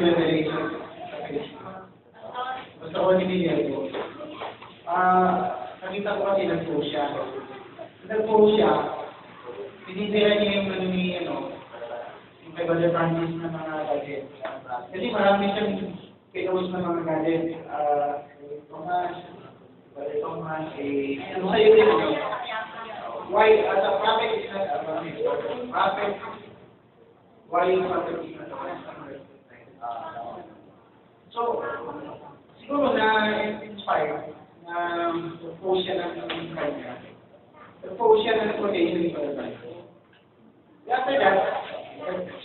revelation sa Facebook. Basta ko ninigyan ko. Ah, nakita ko kasi nag-post siya. Nag-post siya, tinitira niya yung ano ni, ano, yung kay Brother Francis na mga gadget. Kasi marami siyang pinost na mga gadget. Ah, kay Thomas, Brother Thomas, eh, ano sa'yo ano? Why, as a prophet is not a prophet. Prophet, why is prophet is not a prophet? Ah, So, siguro na-inspire na post siya ng kanya. Post siya ng quotation ni Brother Francis. After that,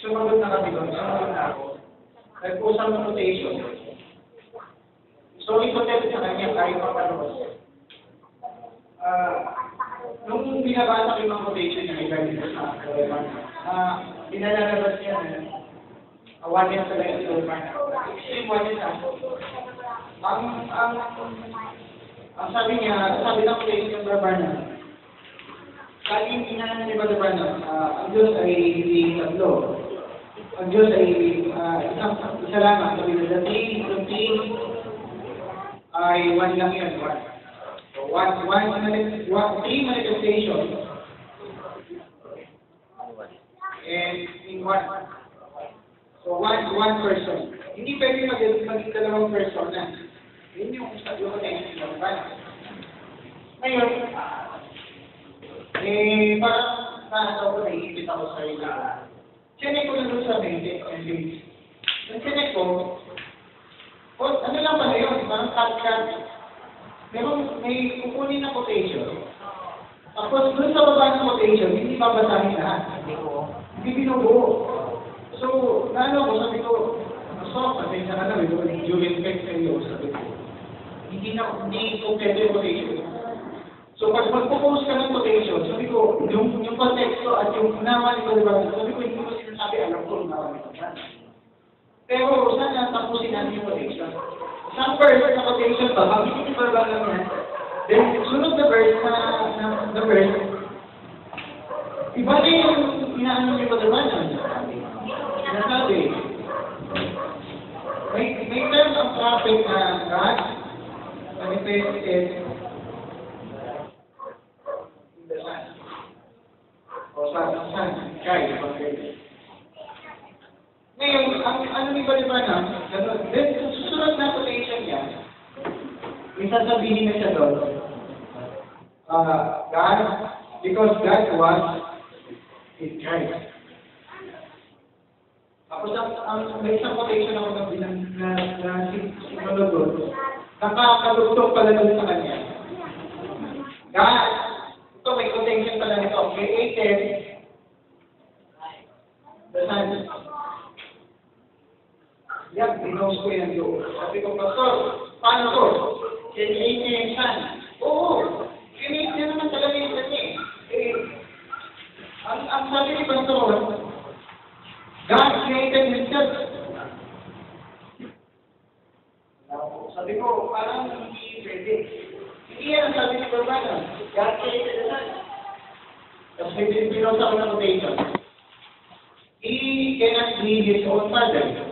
sumagot na kami doon, sumagot na ako. Nag-post ang quotation. So, ipotest sa kanya kahit pa paano. Ah, nung binabasa ko yung mga quotation niya, regarding sa Roman, ah, pinalalabas niya na awanin talaga si Roman. Extreme one ah. Ang, ang, ang sabi niya, sabi ng quotation ng Rabana, Lagi hindi ni Branham, ah, ang Diyos ay hindi tatlo. Ang Diyos ay ah, isang isa lamang. Sabi na, the three, the three ay one lang yan, one. So, one, one, one, three manifestations and in one. So, one, one person. Hindi pwede mag- maging dalawang person na. Yun yung yung potential ng Branham. Ngayon, eh, parang nasa ko, naiipit ako sa ilo. Chinek ko na doon sa mente, and page. Nung chinek ko, oh, ano lang pala yun, parang cut-cut. Meron, may kukunin na quotation. Tapos doon sa baba ng quotation, hindi babasahin lahat. Hindi binubuo. So, naano ko, sabi ko, so, pasensya ka na, ito, you respect kayo, sabi ko. Hindi na, hindi kompleto yung quotation. So pag magpo-post ka ng quotation, sabi ko, yung, yung konteksto at yung unawa ni Brother sabi ko, hindi mo sinasabi, alam ko, ni Brother Pero sana tapusin natin yung quotation. Some verse na quotation pa, pag hindi ba lang yan, then sunod na verse na, na, na verse, iba na yung inaano ni Brother Branham. Sinasabi, may, may term ang prophet na God manifested. O sa sun, sky, pag Ngayon, ang ano ni Balibanam, ganun, then sa susunod na quotation niya, may sasabihin na siya doon, uh, God, because God was in Christ. Tapos ang, ang may isang quotation ako na na, na, si, si doon, nakakalugtong pala doon sa kanya. God, ito may quotation pala nito, created the sun. Yan, pinost ko yan doon. Sabi ko, Pastor, paano ko? Create niya yung sun. Oo, create niya naman talaga yung sun eh. eh ang, ang sabi ni Pastor, God created himself. Sabi ko, parang hindi pwede. Hindi yan ang sabi ni Barbara. God created the sun. Tapos may pinost ako ng quotation. He cannot be his own father.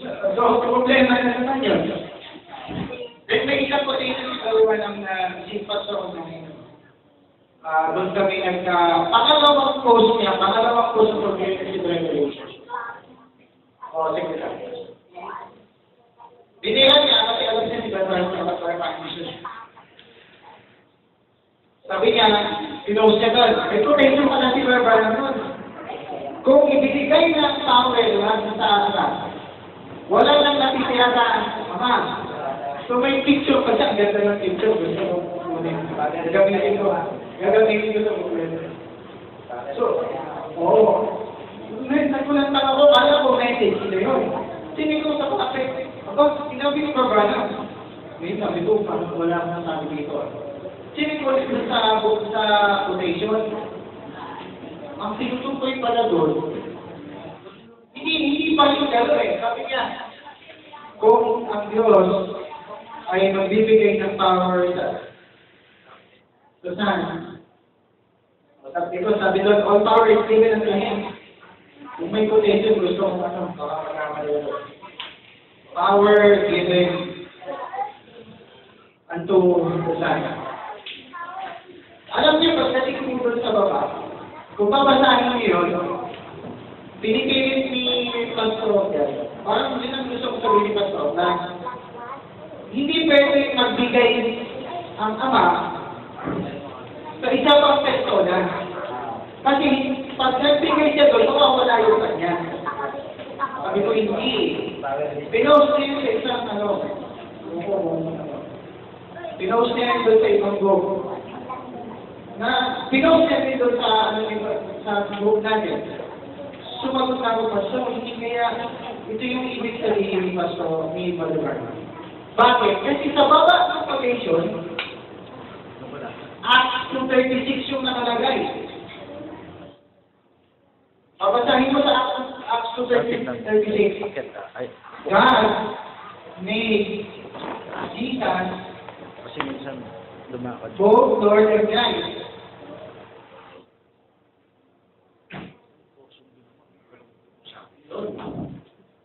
So, problema na naman yun. Then may isang quotation sa kaluwa ng uh, si Pastor ng Ah, doon kami nagka, pangalawang post niya, pangalawang post ng Progressive Revolution. O, sige lang. Binihan niya, kasi alam niya si Barbara sa Barbara Practices. Sabi niya, pinost niya doon, may quotation pa na si Barbara nun. Kung ibinigay ng towel lang sa atas, wala lang natitira sa ama. So may picture pa siya, ganda ng picture. Gusto mo kunin. Gagamitin ko ha. Gagamitin ko sa problema. So, oo. Ngayon, nagulat lang ako, kala ko message na yun. Sinig ko sa kapit. Ako, sinabi ni Barbara. Ngayon, sabi ko, parang wala akong sabi dito. Sinig ko ulit sa, sa quotation. Ang sinutukoy pala doon, hindi, pa yung eh. Sabi niya, kung ang Diyos ay magbibigay ng power sa sa Son, sabi ko, sabi doon, all power is given unto Him. Kung may quotation, gusto kong ano, baka magkamali ako. Power given unto Son. Alam niyo, mo doon sa baba, kung babasahin niyo yun, pinipilit ni Pastor yan. Parang yun ang gusto ko sabihin ni Pastor na hindi pwede magbigay ang ama sa isa pang persona. Kasi pag nagbigay siya doon, mawawala yung kanya. Sabi ko, hindi. Pinost niya yun sa isang ano, pinost niya yun doon sa ibang group. Na, pinost niya yun doon sa, ano, sa group natin. Sumagot na ako, Pastor, hindi kaya, ito yung ibig sabihin ni Pastor, ni Balibar. Bakit? Kasi sa baba ng quotation, Acts 2.36 yung nakalagay. Babasahin mo sa Acts- Acts 2.36. Ay, God made Jesus kasi minsan lumakad. both Lord and Christ.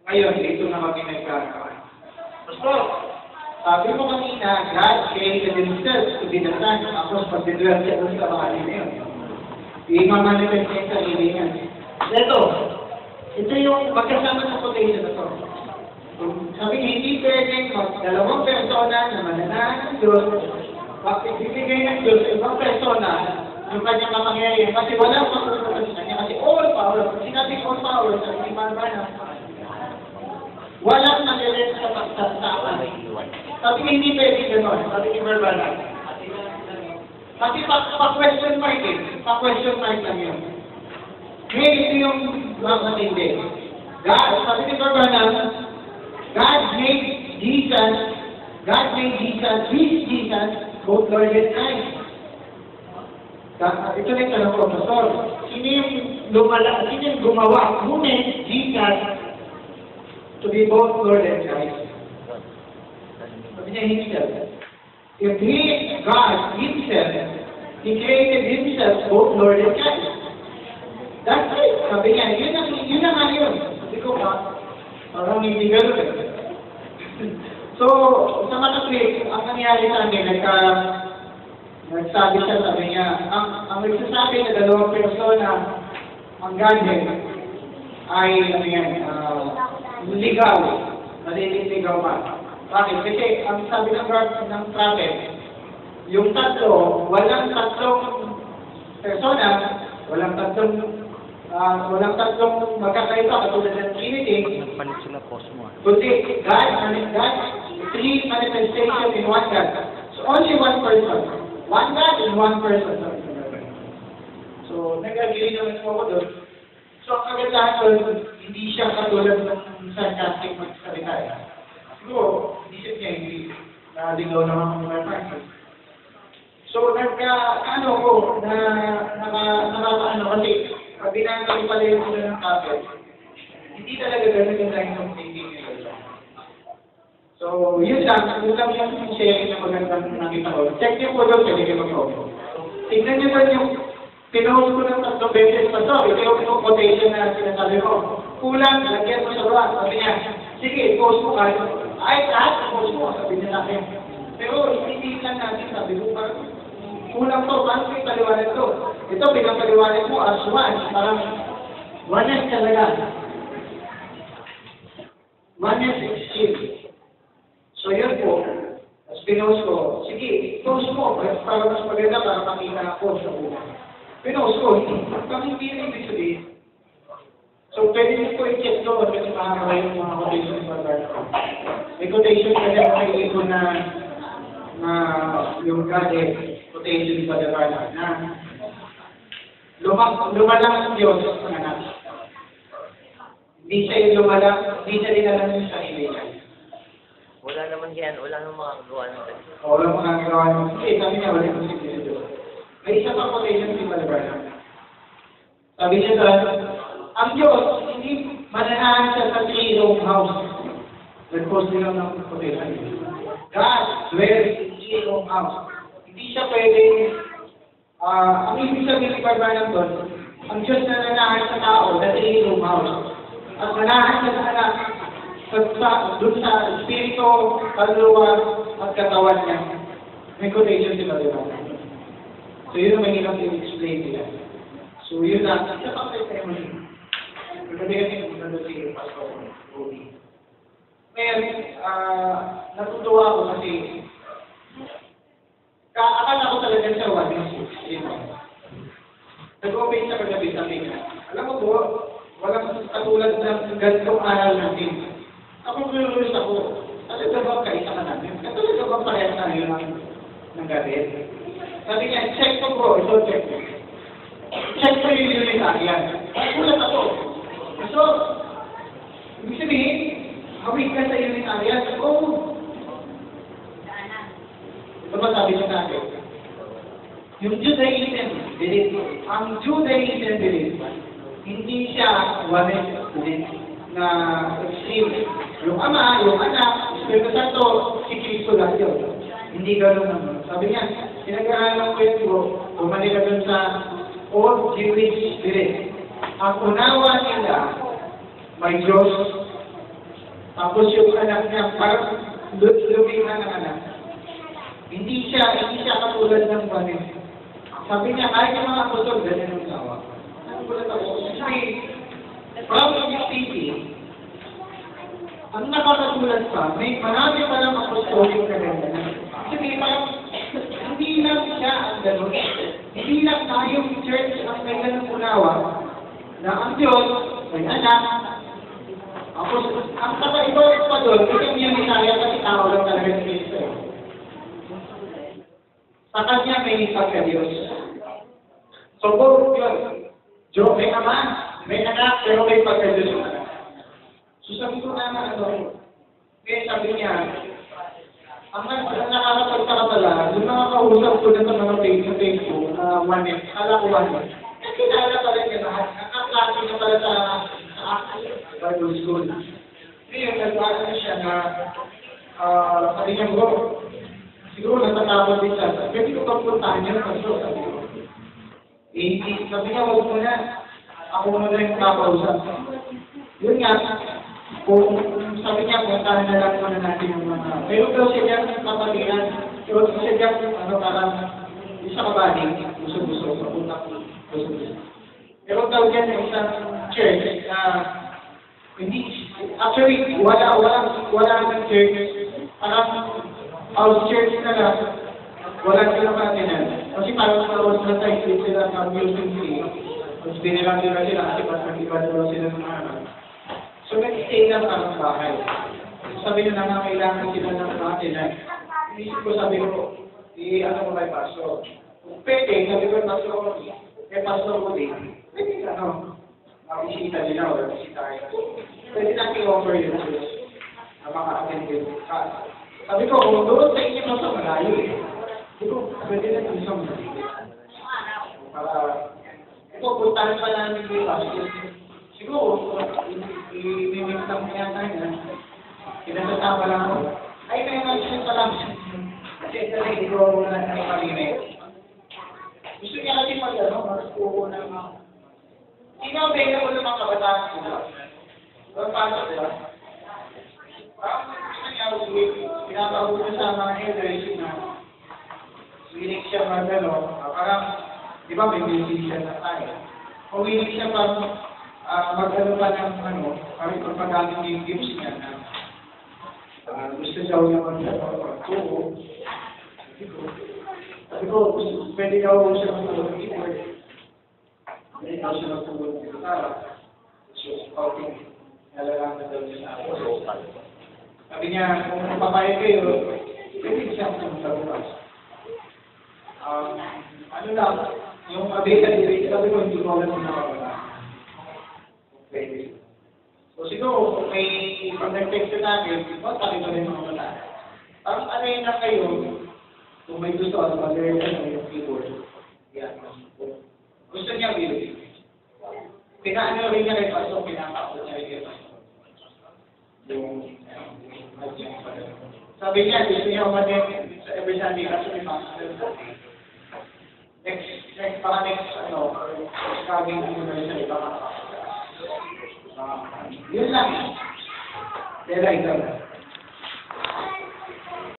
Ngayon, dito na kami nagkakaroon. Pastor, sabi mo kanina, God created himself to be the Son. Tapos pag-dwell siya doon sa mga na yun. I-manifest niya yung sarili niya. Ito, ito yung magkasama sa quotation na to. Sabi niya, hindi pwede dalawang persona na mananahan ng Diyos, bakit bibigay ng Diyos sa ibang persona yung kanyang kapangyarihan kasi makukuha sa kanya kasi all power, sinabi all power sa hindi na walang nalilit sa pagsasakan. Sabi niya, hindi pwede gano'n. Sabi ni Barbara. Kasi pa, pa mark eh. Pa question mark lang yun. Ngayon, ito yung mga matindi. God, sabi ni Barbara, God made Jesus, God made Jesus, His Jesus, both Lord and Christ. Ito na yung tanong ko, Pastor. Sino yung lumala, sino yung gumawa? Ngunit, Jesus, to be both Lord and Christ. Himself. If he, God himself, he created himself both Lord and Christ. That's it. Sabi niya, yun ang, yun ang yun. Sabi ko pa, parang hindi gano'n eh. so, sa mga tweet, ang nangyari sa amin, nagka, nagsabi siya, sabi niya, ang, ang nagsasabi na dalawang persona, ang Godhead, ay, ano yan, ah, ligaw. Naliligaw pa. Bakit? Kasi ang sabi ng God ng prophet, yung tatlo, walang tatlong persona, walang tatlong ah, walang tatlong magkakaiba katulad ng Trinity, Nagpalit sila post mo. ah. kundi God, and God, three manifestations in one God. So only one person. One God in one person. So, nag-agree naman po ako doon. So, ang kagandahan doon, hindi siya katulad ng sarcastic magsalita. eh. Siguro, isip niya, hindi naligaw naman ng mga Francis. So, nagka, ano ko, na, naka, nakakaano kasi, pag binangkali pala yung ulo ng kapit, hindi talaga ganun yung line of thinking nila. So, yun lang, yun lang yung sharing na magandang nakita ko. Check niyo po doon, pwede kayo mag-open. Tingnan niyo doon yung pinost ko ng tatlong beses pa to. Ito yung quotation na sinasabi ko. Kulang, lagyan mo sa baba. Sabi niya, sige, post mo kayo. Ay, lahat, post mo. Sabi niya sa akin. Pero, hindi lang natin, sabi ko, parang kulang to, paano ko ipaliwanag to? Ito, pinapaliwanag mo as one. Parang, oneness talaga. Oneness exchange. So yun po, as pinost ko, sige, post mo, para mas maganda para makita ako sa buhay. Pinost ko, pag hindi rin ibig. So pwede niyo po i-check doon kasi makakaway yung mga quotation sa Barbara. May quotation kasi ako nakikita na na yung gade quotation sa Barbara na lumang, lumalang ang Diyos sa anak. Hindi siya yung lumalang, hindi siya dinalang yung sarili niya. Wala naman yan, wala namang makakagawa ng ganito. Wala mga nagawa ng kasi sabi niya, wala yung sigurado. May isa pang quotation si Malabana. Sabi niya sa, ang Diyos, hindi manahan siya sa three-room house. Nag-post nila ng quotation. God dwells in three-room house. Hindi siya pwede, ah, ang ibig sabihin ni Barbara doon, ang Diyos na nanahan sa tao, dati ilumaw. At nanahan sa anak, sa, sa, dun sa espiritu, kaluluwa, at katawan niya. May quotation sila, di ba? So yun ang mahirap i-explain nila. So yun na, isa pa kayo tayo kasi kung nandun si Pastor Rudy. Ngayon, ah, natutuwa ako kasi ka akala ko talaga siya one yung six. Yun. Nag-open siya kagabi sa akin. Alam mo po, walang katulad ng ganitong aral natin. Ako curious ako, talaga ba kaisa ka namin? Talaga ba parehas yun ng, ng gabi? Sabi niya, check ko bro, ito check ko. Check ko yung unit yan. Nagulat ako. So, ibig sabihin, hawig ka sa unit area. Oh, ito ba sabi niya natin? Yung Judaism belief, ang Judaism belief, hindi siya one belief na extreme. Yung ama, yung anak, Espiritu Santo, si Kristo lang yun. Hindi ganun naman. Sabi niya, pinag-aaral ko yun bro, bumalik ka dun sa Old Jewish belief. Ang unawa nila, may Diyos, tapos yung anak niya, parang lu- lumina ng anak. Hindi siya, hindi siya katulad ng banin. Sabi niya, kahit yung mga apostol, ganyan ang. Ano ba ako? Kasi, from the city, ang nakakatulad pa, may marami pa lang apostol yung kaganda. Kasi parang, hindi lang siya ang gano'n. Hindi lang tayong church ang may ganun unawa na ang Diyos, may anak, tapos, ang kakaiba pa doon, kasi yung Misaya kasi tao lang talaga si Kristo. Sa kanya may pagka-Diyos. So, both yun. Diyo, may ama, may anak, pero may pagka-Diyos yung anak. So, sabi ko naman, ano, kaya sabi niya, ang ang nakakapagtaka pala, yung mga kausap ko na sa mga page sa Facebook, uh, one minute, kala ko one minute. Kasi kilala pala niya lahat. Niya pala sa, sa Bible School. Ngayon, nag-ano na siya na, ah, sabi niya, bro, siguro natatakot din siya. Pwede ko pa puntahan niya ng pastor, sabi ko. Eh, sabi niya, huwag mo na. Ako mo na yung kakausap. Yun nga, kung sabi niya, puntahan na lang muna natin yung mga, meron daw siya dyan kapatiran, pero siya dyan, ano, parang, isa kabaling, gusto-gusto, papunta ko, gusto-gusto. Meron daw dyan na isang church na, hindi, actually, wala, wala, wala ng church, parang, house church na lang, wala silang patinan. Kasi parang sa na tayo, sila ng music free, tapos binilang nila sila kasi mas nag-iba daw sila ng ano. So, nag-stay lang parang bahay. Sabi na kailangan sila ng patinan. Inisip ko, sabi ko, i-ano ko kay Pastor. Kung pwede, sabi ko, Pastor ko, kay Pastor ko din, ano, makikita nila o makikita kayo. Pwede natin offer yun na maka-attend din. Ah, Sabi ko, kung doon sa inyo sa malayo eh. Sabi ko, pwede na yung isang malayo. Para, ito, puntahan pa namin yung Pastor. Siguro, i-mimik lang mo yata niya. Kinasasama lang ako. Ay, may mention pa lang. Kasi ito na i-draw na ng kalinig. Gusto niya kasi mag ano, mag-uho ng. Sino ang available ng mga kabataan ko? Doon pasok, di ba? Parang gusto niya, pinapahuli niya sa mga elders na willing siya mag ano, ah, parang, di ba may willing siya na tayo. Kung willing siya pag uh, mag-ano pa ng ano, parang pagpagamit yung gifts niya na ah, gusto daw niya oo. Sabi ko, pwede daw siya mag-ano daw siya mag-ano ng gitara. So, scouting, nalalang na daw niya sa ako. Sabi niya, kung papayag kayo, pwede siya magsabukas. Um, ano lang, yung availability, sabi ko, hindi ko alam kung nakawala. Pwede. So siguro, kung may pag-text natin, ba't sabi ko rin mga wala? Ano yun na kayo, kung may gusto, ano, mag-learn ano, yung keyboard. Yan. Gusto niya music. Pinaano rin niya kay Pastor, pinapakot niya rin kay Pastor. Yung, ano, yung pala. Sabi niya, gusto niya umatin sa every Sunday kasi may Pastor Sunday. Next, next, para next, ano, kaging mo na rin sa iba. Ah, yun lang. Pero ikaw na.